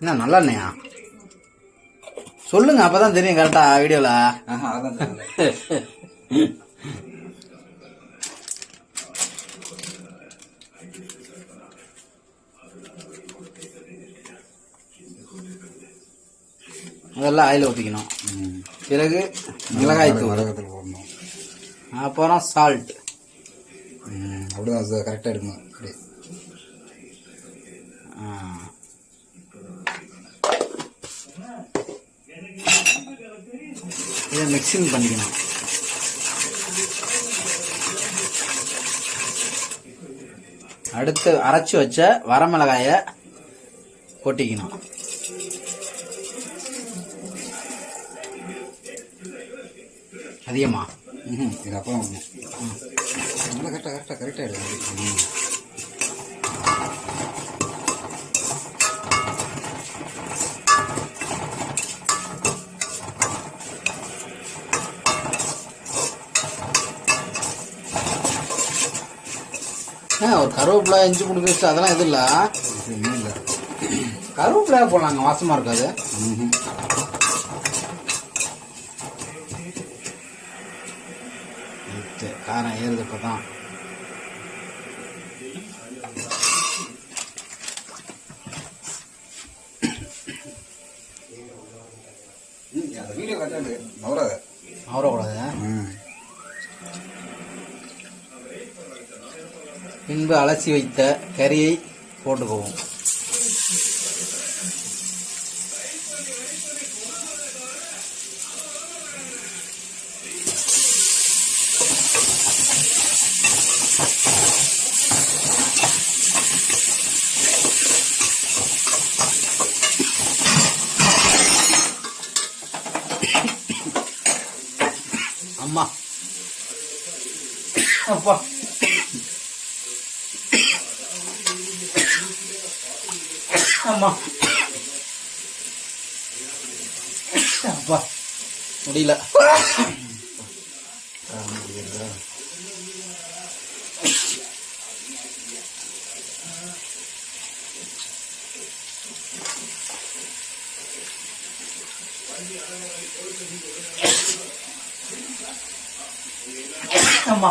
என்ன நல்லா இல்லையா சொல்லுங்க அப்பதான் தெரியும் கரெக்டா வீடியோல. முதல்ல ஆயில் ஊற்றிக்கணும். பிறகு மிளகாய் தூள். போடணும் அப்புறம் சால்ட் அப்படிதான் கரெக்டாக எடுக்கணும். அப்படி இதை மிக்சிங் பண்ணிக்கணும். அடுத்து அரைச்சி வச்ச வரமிளகாய கொட்டிக்கணும். அதிகமா? ம் இது அப்புறம் நல்லா கரெக்டாக கரெக்டாக கரெக்டாக எடுக்கணும் ஒரு கருவேப்பிலை இஞ்சி பூண்டு பேஸ்ட் அதெல்லாம் எதுவும் இல்லை? இல்லை கருவேப்பிலையா போடலாங்க வாசமா இருக்காது. காரம் ஏறுது கரெக்டாக இருக்கு நவராத அவரக்கூடாது பின்பு அலசி வைத்த கறியை போட்டுக்குவோம். அம்மா. அப்பா. அம்மா அப்பா முடியல. அம்மா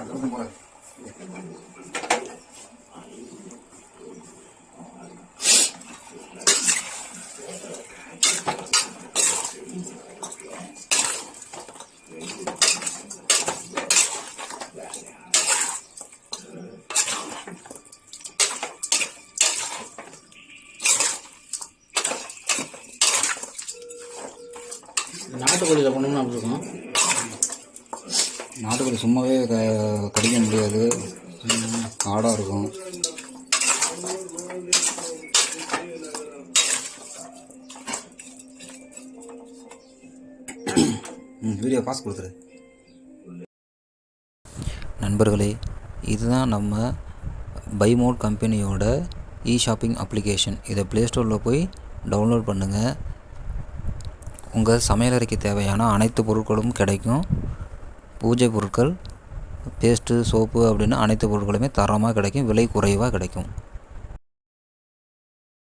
அப்புறம் போல நாட்டுக்கோழியில் பண்ணோம்னா அப்படி இருக்கும்? நாட்டுக்கோழி சும்மாவே க கடிக்க முடியாது. காடாக இருக்கும். ம் வீடியோ பாஸ் கொடுத்துரு. நண்பர்களே இதுதான் நம்ம பைமோட் கம்பெனியோட இ ஷாப்பிங் அப்ளிகேஷன் இதை ப்ளே ஸ்டோரில் போய் டவுன்லோட் பண்ணுங்கள் உங்கள் சமையலறைக்கு தேவையான அனைத்து பொருட்களும் கிடைக்கும். பூஜை பொருட்கள் பேஸ்ட்டு சோப்பு அப்படின்னு அனைத்து பொருட்களுமே தரமாக கிடைக்கும் விலை குறைவாக கிடைக்கும்.